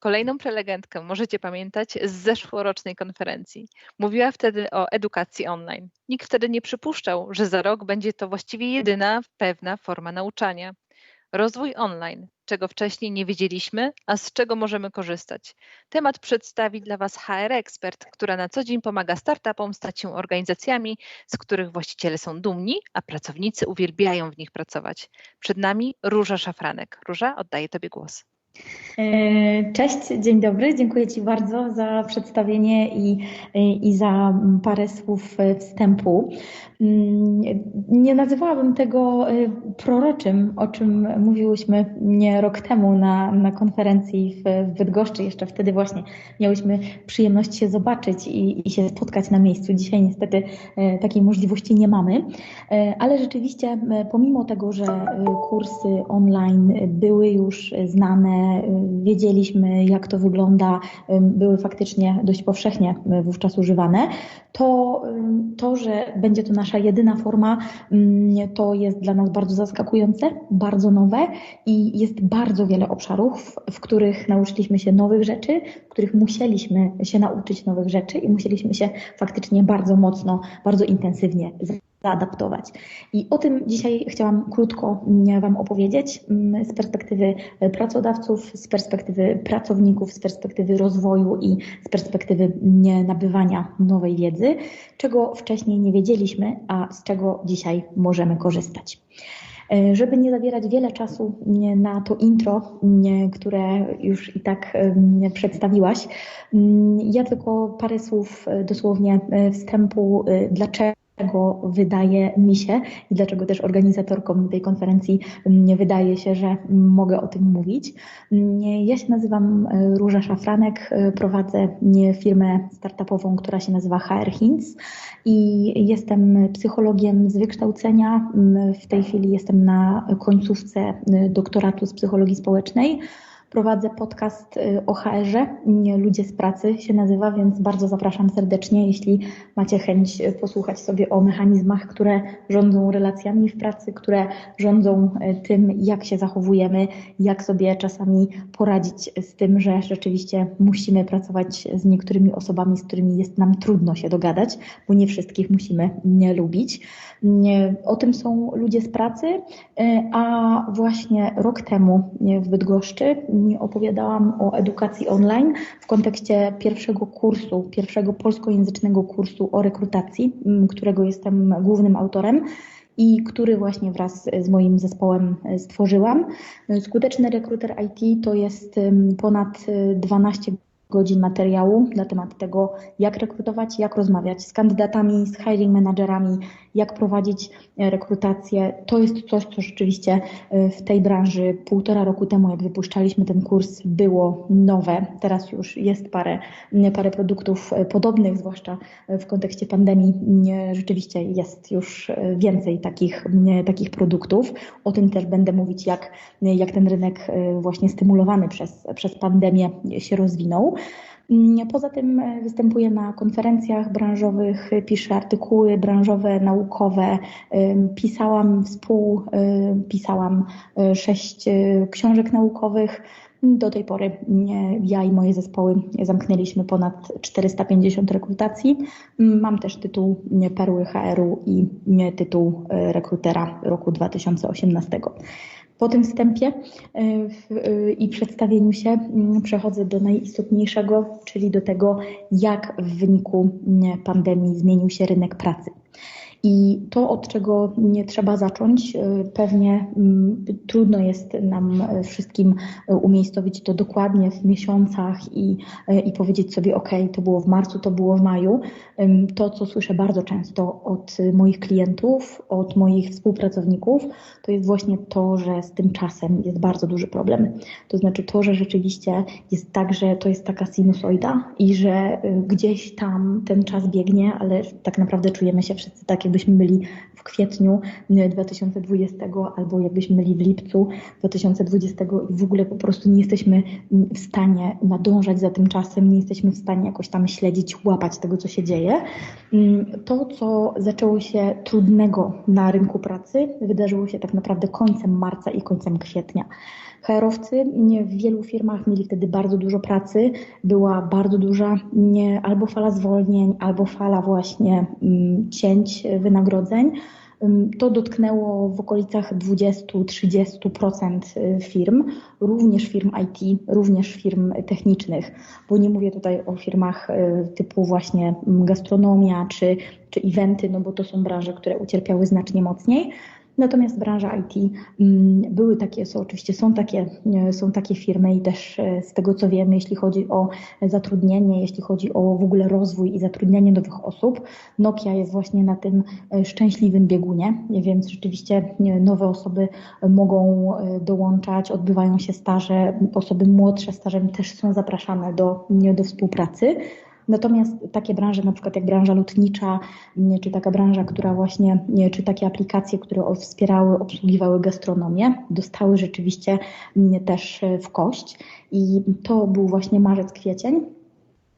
Kolejną prelegentkę możecie pamiętać z zeszłorocznej konferencji. Mówiła wtedy o edukacji online. Nikt wtedy nie przypuszczał, że za rok będzie to właściwie jedyna pewna forma nauczania. Rozwój online, czego wcześniej nie wiedzieliśmy, a z czego możemy korzystać. Temat przedstawi dla Was HR Expert, która na co dzień pomaga startupom stać się organizacjami, z których właściciele są dumni, a pracownicy uwielbiają w nich pracować. Przed nami Róża Szafranek. Róża, oddaję Tobie głos. E, cześć, dzień dobry. Dziękuję Ci bardzo za przedstawienie i, i za parę słów wstępu. Mm, nie nazywałabym tego e, proroczym, o czym mówiłyśmy nie rok temu na, na konferencji w Bydgoszczy. Jeszcze wtedy właśnie miałyśmy przyjemność się zobaczyć i, i się spotkać na miejscu. Dzisiaj niestety e, takiej możliwości nie mamy, ale rzeczywiście pomimo tego, że kursy online były już znane, wiedzieliśmy, jak to wygląda, były faktycznie dość powszechnie wówczas używane, to to, że będzie to nasza jedyna forma, to jest dla nas bardzo zaskakujące, bardzo nowe i jest bardzo wiele obszarów, w których nauczyliśmy się nowych rzeczy, w których musieliśmy się nauczyć nowych rzeczy i musieliśmy się faktycznie bardzo mocno, bardzo intensywnie zaadaptować. I o tym dzisiaj chciałam krótko mm, Wam opowiedzieć mm, z perspektywy pracodawców, z perspektywy pracowników, z perspektywy rozwoju i z perspektywy mm, nabywania nowej wiedzy, czego wcześniej nie wiedzieliśmy, a z czego dzisiaj możemy korzystać. E, żeby nie zabierać wiele czasu na to intro, które już i tak przedstawiłaś, ja tylko parę słów e, dosłownie e, wstępu, dlaczego dlaczego wydaje mi się i dlaczego też organizatorkom tej konferencji nie wydaje się, że mogę o tym mówić. Ja się nazywam e, Róża Szafranek, e, prowadzę firmę startupową, która się nazywa HR Hints i jestem psychologiem z wykształcenia. W tej chwili jestem na końcówce e, doktoratu z psychologii społecznej. Prowadzę podcast y, o HR-ze, Ludzie z pracy się nazywa, więc bardzo zapraszam serdecznie, jeśli macie chęć y, posłuchać sobie o mechanizmach, które rządzą relacjami w pracy, które rządzą y, tym, jak się zachowujemy, jak sobie czasami poradzić z tym, że rzeczywiście musimy pracować z niektórymi osobami, z którymi jest nam trudno się dogadać, bo nie wszystkich musimy nie lubić. O tym są ludzie z pracy, a właśnie rok temu w Bydgoszczy opowiadałam o edukacji online w kontekście pierwszego kursu, pierwszego polskojęzycznego kursu o rekrutacji, którego jestem głównym autorem i który właśnie wraz z moim zespołem e, stworzyłam. Skuteczny rekruter IT to jest ponad 12 godzin materiału na temat tego, jak rekrutować, jak rozmawiać z kandydatami, z hiring managerami, jak prowadzić e, rekrutację. To jest coś, co rzeczywiście e, w tej branży półtora roku temu, jak wypuszczaliśmy ten kurs, było nowe. Teraz już jest parę, parę produktów e, podobnych, zwłaszcza w kontekście pandemii. Rzeczywiście jest już więcej takich, takich produktów. O tym też będę mówić, jak, jak ten rynek właśnie stymulowany przez, przez pandemię się rozwinął. Mm, poza tym e, występuję na konferencjach branżowych, piszę artykuły branżowe, naukowe. Pisałam, współpisałam e, sześć e, książek naukowych. Do tej pory ja i moje zespoły zamknęliśmy ponad 450 rekrutacji. Mam też tytuł Perły HR-u i tytuł rekrutera roku 2018. Po tym wstępie e, e, i przedstawieniu się mm, przechodzę do najistotniejszego, czyli do tego, jak w wyniku mm, pandemii zmienił się rynek pracy. I to, od czego nie trzeba zacząć, e, pewnie mm, trudno jest nam wszystkim umiejscowić to dokładnie w miesiącach i, i powiedzieć sobie, OK, to było w marcu, to było w maju. To, co słyszę bardzo często od moich klientów, od moich współpracowników, to jest właśnie to, że z tym czasem jest bardzo duży problem. To znaczy to, że rzeczywiście jest tak, że to jest taka sinusoida i że gdzieś tam ten czas biegnie, ale tak naprawdę czujemy się wszyscy tak, jakbyśmy byli w kwietniu 2020 albo jakbyśmy byli w lipcu 2020 i w ogóle po prostu nie jesteśmy w stanie nadążać za tym czasem, nie jesteśmy w stanie jakoś tam śledzić, łapać tego, co się dzieje. Mm, to, co zaczęło się trudnego na rynku pracy, wydarzyło się tak naprawdę końcem marca i końcem kwietnia. HR-owcy w wielu firmach mieli wtedy bardzo dużo pracy, była bardzo duża nie, albo fala zwolnień, albo fala właśnie mm, cięć wynagrodzeń. To dotknęło w okolicach 20-30% y, firm, również firm IT, również firm technicznych, bo nie mówię tutaj o firmach y, typu właśnie gastronomia czy, czy eventy, no bo to są branże, które ucierpiały znacznie mocniej. Natomiast branża IT mm, były takie, są, oczywiście są takie, są takie firmy i też e, z tego co wiemy, jeśli chodzi o zatrudnienie, jeśli chodzi o w ogóle rozwój i zatrudnianie nowych osób, Nokia jest właśnie na tym e, szczęśliwym biegunie, więc rzeczywiście nowe osoby mogą e, dołączać, odbywają się staże, osoby młodsze stażem też są zapraszane do, do współpracy. Natomiast takie branże, na przykład jak branża lotnicza, czy taka branża, która właśnie, czy takie aplikacje, które wspierały, obsługiwały gastronomię, dostały rzeczywiście też w kość. I to był właśnie marzec, kwiecień.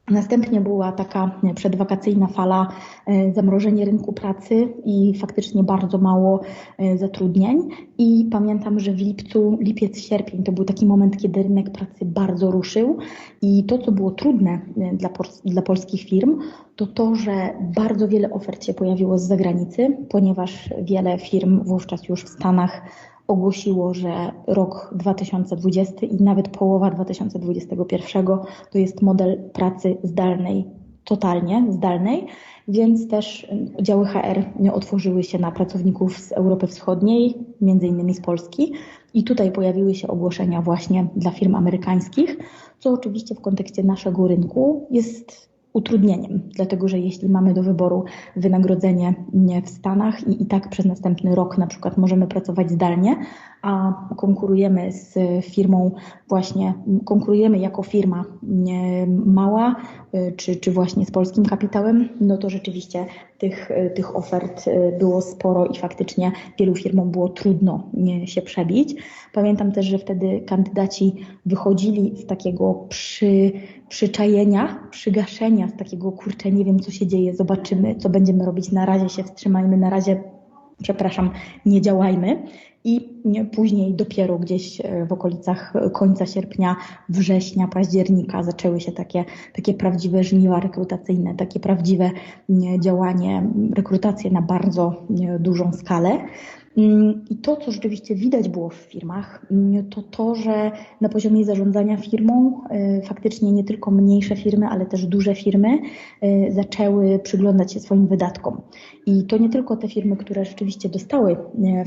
Następnie była taka przedwakacyjna fala e, zamrożenie rynku pracy i faktycznie bardzo mało e, zatrudnień. I pamiętam, że w lipcu, lipiec, sierpień to był taki moment, kiedy rynek pracy bardzo ruszył. I to, co było trudne e, dla, dla polskich firm, to to, że bardzo wiele ofert się pojawiło z zagranicy, ponieważ wiele firm wówczas już w Stanach ogłosiło, że rok 2020 i nawet połowa 2021 to jest model pracy zdalnej, totalnie zdalnej, więc też oddziały HR otworzyły się na pracowników z Europy Wschodniej, między innymi z Polski. I tutaj pojawiły się ogłoszenia właśnie dla firm amerykańskich, co oczywiście w kontekście naszego rynku jest utrudnieniem, dlatego że jeśli mamy do wyboru wynagrodzenie w Stanach i, i tak przez następny rok na przykład możemy pracować zdalnie, a konkurujemy z firmą właśnie, konkurujemy jako firma mała, y, czy, czy właśnie z polskim kapitałem, no to rzeczywiście tych, y, tych ofert y, było sporo i faktycznie wielu firmom było trudno się przebić. Pamiętam też, że wtedy kandydaci wychodzili z takiego przy, przyczajenia, przygaszenia, z takiego kurczę, nie wiem co się dzieje, zobaczymy, co będziemy robić, na razie się wstrzymajmy, na razie przepraszam, nie działajmy. I później dopiero gdzieś e, w okolicach końca sierpnia, września, października zaczęły się takie, takie prawdziwe żniwa rekrutacyjne, takie prawdziwe działanie, rekrutacje na bardzo dużą skalę. Mm, I to, co rzeczywiście widać było w firmach, mm, to to, że na poziomie zarządzania firmą y, faktycznie nie tylko mniejsze firmy, ale też duże firmy y, zaczęły przyglądać się swoim wydatkom. I to nie tylko te firmy, które rzeczywiście dostały y,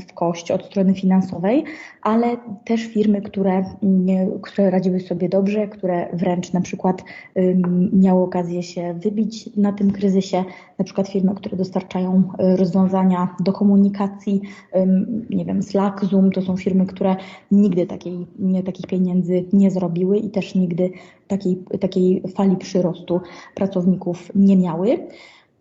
w kość od strony finansowej, ale też firmy, które, które radziły sobie dobrze, które wręcz na przykład miały okazję się wybić na tym kryzysie, na przykład firmy, które dostarczają rozwiązania do komunikacji, nie wiem, Slack, Zoom to są firmy, które nigdy takiej, nie, takich pieniędzy nie zrobiły i też nigdy takiej, takiej fali przyrostu pracowników nie miały.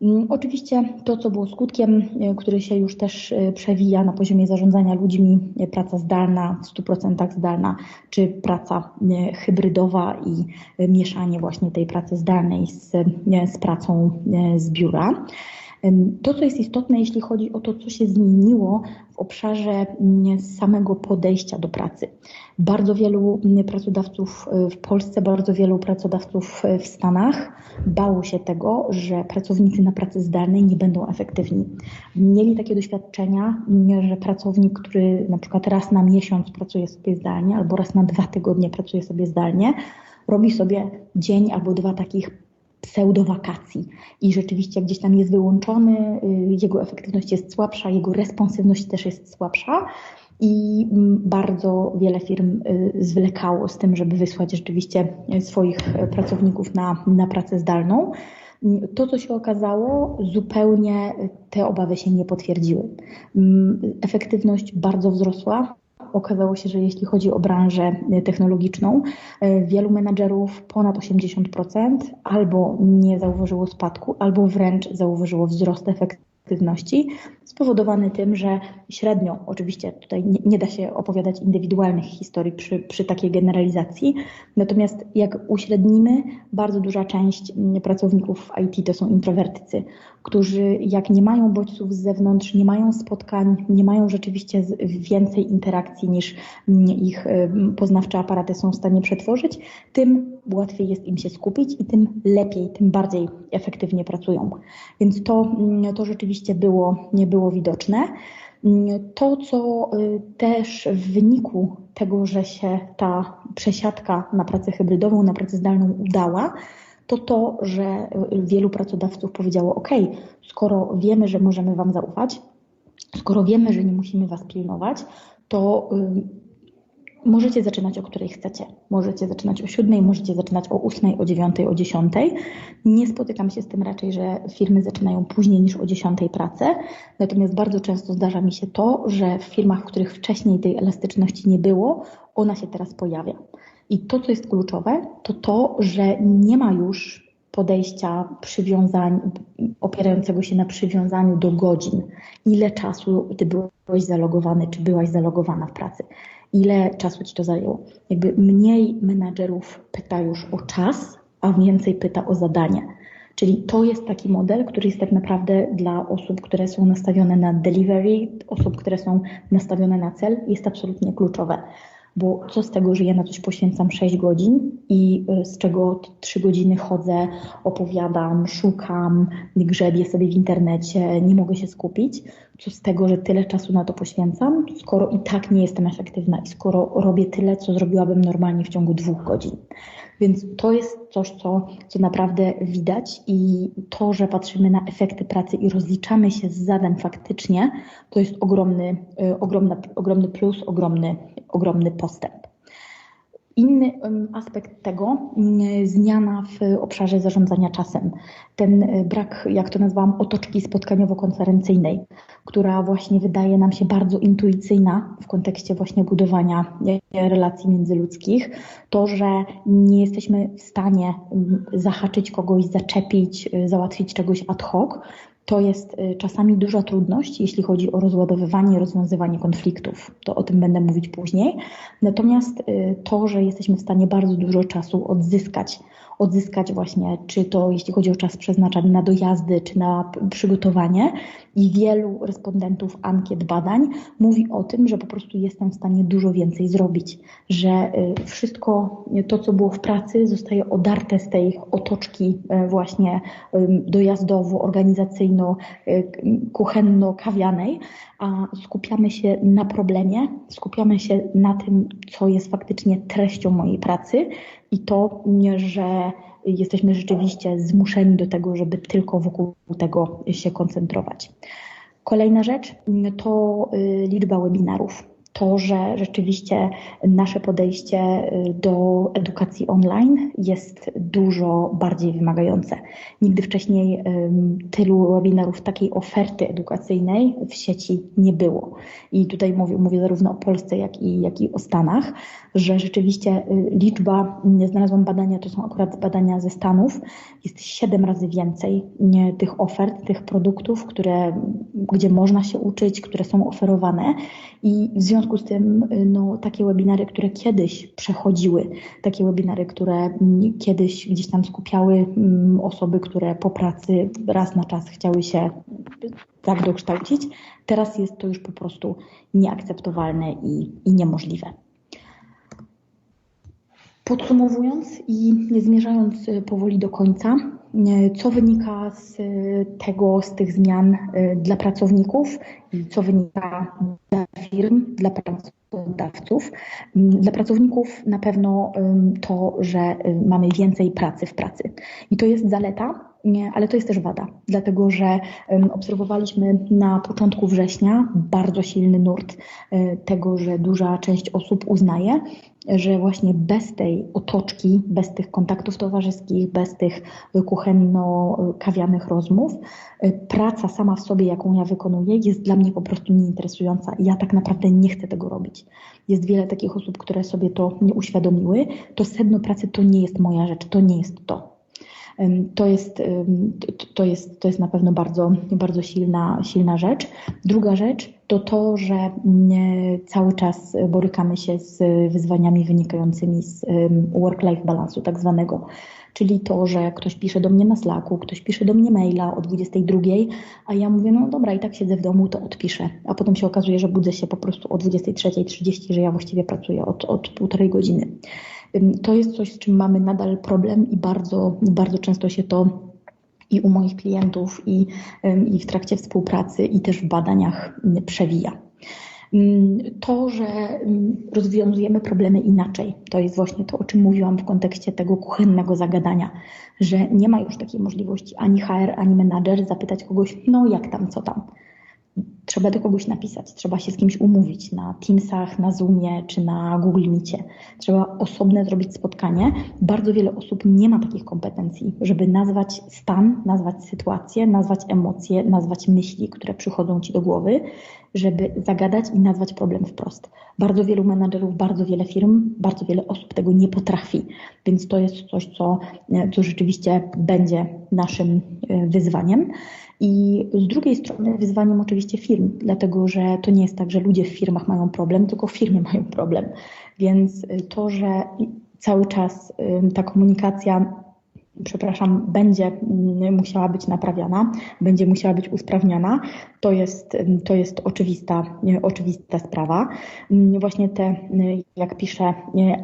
Mm, oczywiście to, co było skutkiem, e, który się już też e, przewija na poziomie zarządzania ludźmi, e, praca zdalna, w 100% zdalna, czy praca hybrydowa i mieszanie właśnie tej pracy zdalnej z, z pracą z biura. To, co jest istotne, jeśli chodzi o to, co się zmieniło w obszarze mm, samego podejścia do pracy. Bardzo wielu mm, pracodawców y, w Polsce, bardzo wielu pracodawców y, w Stanach bało się tego, że pracownicy na pracy zdalnej nie będą efektywni. Mieli takie doświadczenia, mm, że pracownik, który na przykład raz na miesiąc pracuje sobie zdalnie albo raz na dwa tygodnie pracuje sobie zdalnie, robi sobie dzień albo dwa takich pseudowakacji i rzeczywiście gdzieś tam jest wyłączony, y, jego efektywność jest słabsza, jego responsywność też jest słabsza. I mm, bardzo wiele firm y, zwlekało z tym, żeby wysłać rzeczywiście swoich pracowników na, na pracę zdalną. To, co się okazało, zupełnie te obawy się nie potwierdziły. Mm, efektywność bardzo wzrosła, Okazało się, że jeśli chodzi o branżę e, technologiczną, e, wielu menadżerów ponad 80% albo nie zauważyło spadku, albo wręcz zauważyło wzrost efektywności aktywności, spowodowany tym, że średnio, oczywiście tutaj nie, nie, da się opowiadać indywidualnych historii przy, przy takiej generalizacji, natomiast jak uśrednimy, bardzo duża część pracowników IT to są introwertycy, którzy jak nie mają bodźców z zewnątrz, nie mają spotkań, nie mają rzeczywiście więcej interakcji niż ich poznawcze aparaty są w stanie przetworzyć, tym łatwiej jest im się skupić i tym lepiej, tym bardziej efektywnie pracują. Więc to, to rzeczywiście było, nie było widoczne. To, co y, też w wyniku tego, że się ta przesiadka na pracę hybrydową, na pracę zdalną udała, to to, że wielu pracodawców powiedziało: OK, skoro wiemy, że możemy Wam zaufać, skoro wiemy, że nie musimy Was pilnować, to y, możecie zaczynać o której chcecie. Możecie zaczynać o siódmej, możecie zaczynać o ósmej, o dziewiątej, o dziesiątej. Nie spotykam się z tym raczej, że firmy zaczynają później niż o dziesiątej pracę. Natomiast bardzo często zdarza mi się to, że w firmach, w których wcześniej tej elastyczności nie było, ona się teraz pojawia. I to, co jest kluczowe, to to, że nie ma już podejścia przywiązań, opierającego się na przywiązaniu do godzin. Ile czasu ty byłeś zalogowany, czy byłaś zalogowana w pracy? Ile czasu ci to zajęło? Jakby mniej menadżerów pyta już o czas, a więcej pyta o zadanie. Czyli to jest taki model, który jest tak naprawdę dla osób, które są nastawione na delivery, osób, które są nastawione na cel, jest absolutnie kluczowe bo co z tego, że ja na coś poświęcam 6 godzin i y, z czego 3 godziny chodzę, opowiadam, szukam, grzebię sobie w internecie, nie mogę się skupić. Co z tego, że tyle czasu na to poświęcam, skoro i tak nie jestem efektywna i skoro robię tyle, co zrobiłabym normalnie w ciągu dwóch godzin. Więc to jest coś, co, co naprawdę widać i to, że patrzymy na efekty pracy i rozliczamy się z zadań faktycznie, to jest ogromny, y, ogromny, ogromny plus, ogromny, ogromny postęp. Inny aspekt tego, mm, zmiana w obszarze zarządzania czasem. Ten e, brak, jak to nazwałam, otoczki spotkaniowo-konferencyjnej, która właśnie wydaje nam się bardzo intuicyjna w kontekście właśnie budowania e, relacji międzyludzkich. To, że nie jesteśmy w stanie zahaczyć kogoś, zaczepić, e, załatwić czegoś ad hoc, to jest y, czasami duża trudność, jeśli chodzi o rozładowywanie, rozwiązywanie konfliktów. To o tym będę mówić później. Natomiast y, to, że jesteśmy w stanie bardzo dużo czasu odzyskać odzyskać właśnie, czy to jeśli chodzi o czas przeznaczany na dojazdy, czy na przygotowanie. I wielu respondentów ankiet badań mówi o tym, że po prostu jestem w stanie dużo więcej zrobić, że y, wszystko to, co było w pracy, zostaje odarte z tej otoczki y, właśnie dojazdowo-organizacyjno, y, a skupiamy się na problemie, skupiamy się na tym, co jest faktycznie treścią mojej pracy i to, że jesteśmy rzeczywiście zmuszeni do tego, żeby tylko wokół tego się koncentrować. Kolejna rzecz to y, liczba webinarów to, że rzeczywiście nasze podejście y, do edukacji online jest dużo bardziej wymagające. Nigdy wcześniej tylu webinarów, takiej oferty edukacyjnej w sieci nie było. I tutaj mówię, mówię zarówno o Polsce, jak i, jak i o Stanach, że rzeczywiście y, liczba, znalazłam badania, to są akurat badania ze Stanów, jest siedem razy więcej tych ofert, tych produktów, które, gdzie można się uczyć, które są oferowane i w związku z tym y, no, takie webinary, które kiedyś przechodziły, takie webinary, które mm, kiedyś gdzieś tam skupiały mm, osoby, które po pracy raz na czas chciały się tak dokształcić, teraz jest to już po prostu nieakceptowalne i, i niemożliwe. Podsumowując i zmierzając y, powoli do końca, y, co wynika z tego, z tych zmian dla pracowników i co wynika dla firm, dla pracodawców. Dla pracowników na pewno to, że mamy więcej pracy w pracy. I to jest zaleta, ale to jest też wada, dlatego że obserwowaliśmy na początku września bardzo silny nurt e, tego, że duża część osób uznaje, że właśnie bez tej otoczki, bez tych kontaktów towarzyskich, bez tych kuchenno-kawianych rozmów, e, praca sama w sobie, jaką ja wykonuję, jest dla mnie po prostu nieinteresująca. Ja tak naprawdę nie chcę tego robić. Jest wiele takich osób, które sobie to nie uświadomiły. To sedno pracy to nie jest moja rzecz, to nie jest to. To jest, to jest, to jest na pewno bardzo, bardzo silna, silna rzecz. Druga rzecz to to, że cały czas borykamy się z wyzwaniami wynikającymi z work-life balansu, tak zwanego czyli to, że ktoś pisze do mnie na Slacku, ktoś pisze do mnie maila o 22, a ja mówię, no dobra, i tak siedzę w domu, to odpiszę. A potem się okazuje, że budzę się po prostu o 23.30, że ja właściwie pracuję od, od półtorej godziny. To jest coś, z czym mamy nadal problem i bardzo, bardzo często się to i u moich klientów, i, i w trakcie współpracy, i też w badaniach przewija. To, że rozwiązujemy problemy inaczej, to jest właśnie to, o czym mówiłam w kontekście tego kuchennego zagadania, że nie ma już takiej możliwości ani HR, ani menadżer zapytać kogoś, no jak tam, co tam. Trzeba do kogoś napisać, trzeba się z kimś umówić na Teamsach, na Zoomie czy na Google Meetie. Trzeba osobne zrobić spotkanie. Bardzo wiele osób nie ma takich kompetencji, żeby nazwać stan, nazwać sytuację, nazwać emocje, nazwać myśli, które przychodzą ci do głowy żeby zagadać i nazwać problem wprost. Bardzo wielu menadżerów, bardzo wiele firm, bardzo wiele osób tego nie potrafi, więc to jest coś, co, e, co rzeczywiście będzie naszym e, wyzwaniem. I z drugiej strony wyzwaniem oczywiście firm, dlatego że to nie jest tak, że ludzie w firmach mają problem, tylko firmy mają problem. Więc e, to, że cały czas ta komunikacja przepraszam, będzie mm, musiała być naprawiana, będzie musiała być usprawniana, to jest, to jest oczywista, oczywista sprawa. Mm, właśnie te, jak piszę,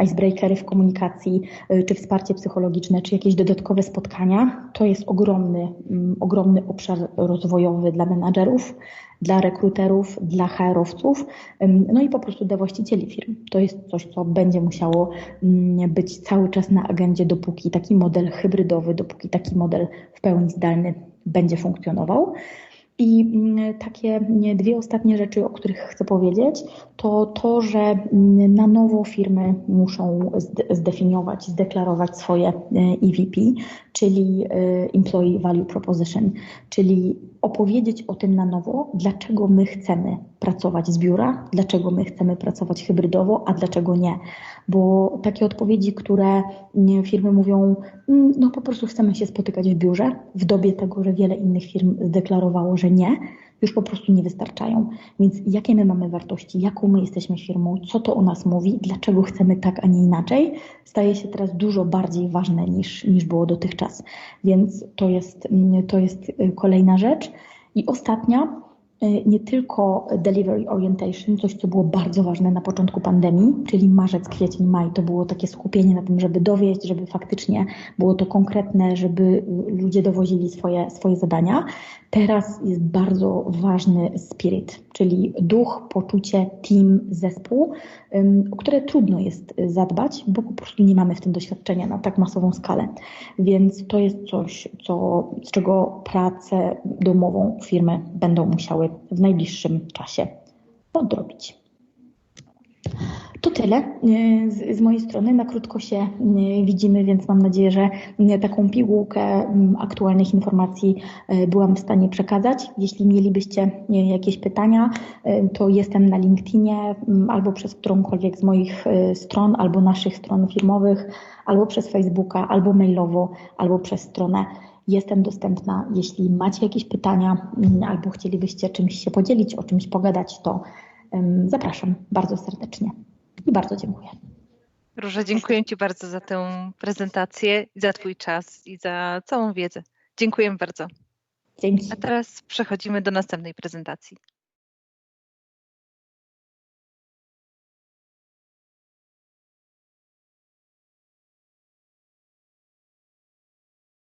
icebreakery w komunikacji, y, czy wsparcie psychologiczne, czy jakieś dodatkowe spotkania, to jest ogromny, mm, ogromny obszar rozwojowy dla menadżerów, dla rekruterów, dla HR-owców, no i po prostu dla właścicieli firm. To jest coś, co będzie musiało mm, być cały czas na agendzie, dopóki taki model hybrydowy, dopóki taki model w pełni zdalny będzie funkcjonował. I mm, takie dwie ostatnie rzeczy, o których chcę powiedzieć, to to, że mm, na nowo firmy muszą zdefiniować, zdeklarować swoje EVP, czyli e, Employee Value Proposition, czyli opowiedzieć o tym na nowo, dlaczego my chcemy pracować z biura, dlaczego my chcemy pracować hybrydowo, a dlaczego nie. Bo takie odpowiedzi, które firmy mówią, mm, no po prostu chcemy się spotykać w biurze, w dobie tego, że wiele innych firm zdeklarowało, że nie, już po prostu nie wystarczają. Więc jakie my mamy wartości, jaką my jesteśmy firmą, co to o nas mówi, dlaczego chcemy tak, a nie inaczej, staje się teraz dużo bardziej ważne niż, niż było dotychczas. Więc to jest, to jest y, kolejna rzecz. I ostatnia, y, nie tylko delivery orientation, coś co było bardzo ważne na początku pandemii, czyli marzec, kwiecień, maj, to było takie skupienie na tym, żeby dowieść, żeby faktycznie było to konkretne, żeby ludzie dowozili swoje, swoje zadania. Teraz jest bardzo ważny spirit, czyli duch, poczucie, team, zespół, o które trudno jest zadbać, bo po prostu nie mamy w tym doświadczenia na tak masową skalę. Więc to jest coś, co, z czego pracę domową firmy będą musiały w najbliższym czasie odrobić. To tyle e, z, z, mojej strony. Na krótko się e, widzimy, więc mam nadzieję, że e, taką pigułkę aktualnych informacji byłam w stanie przekazać. Jeśli mielibyście jakieś pytania, to jestem na LinkedInie albo przez którąkolwiek z moich stron, albo naszych stron firmowych, albo przez Facebooka, albo mailowo, albo przez stronę. Jestem dostępna. Jeśli macie jakieś pytania albo chcielibyście czymś się podzielić, o czymś pogadać, to zapraszam bardzo serdecznie i bardzo dziękuję. Róża, dziękuję Ci bardzo za tę prezentację, za Twój czas i za całą wiedzę. Dziękuję bardzo. Dzięki. A teraz przechodzimy do następnej prezentacji.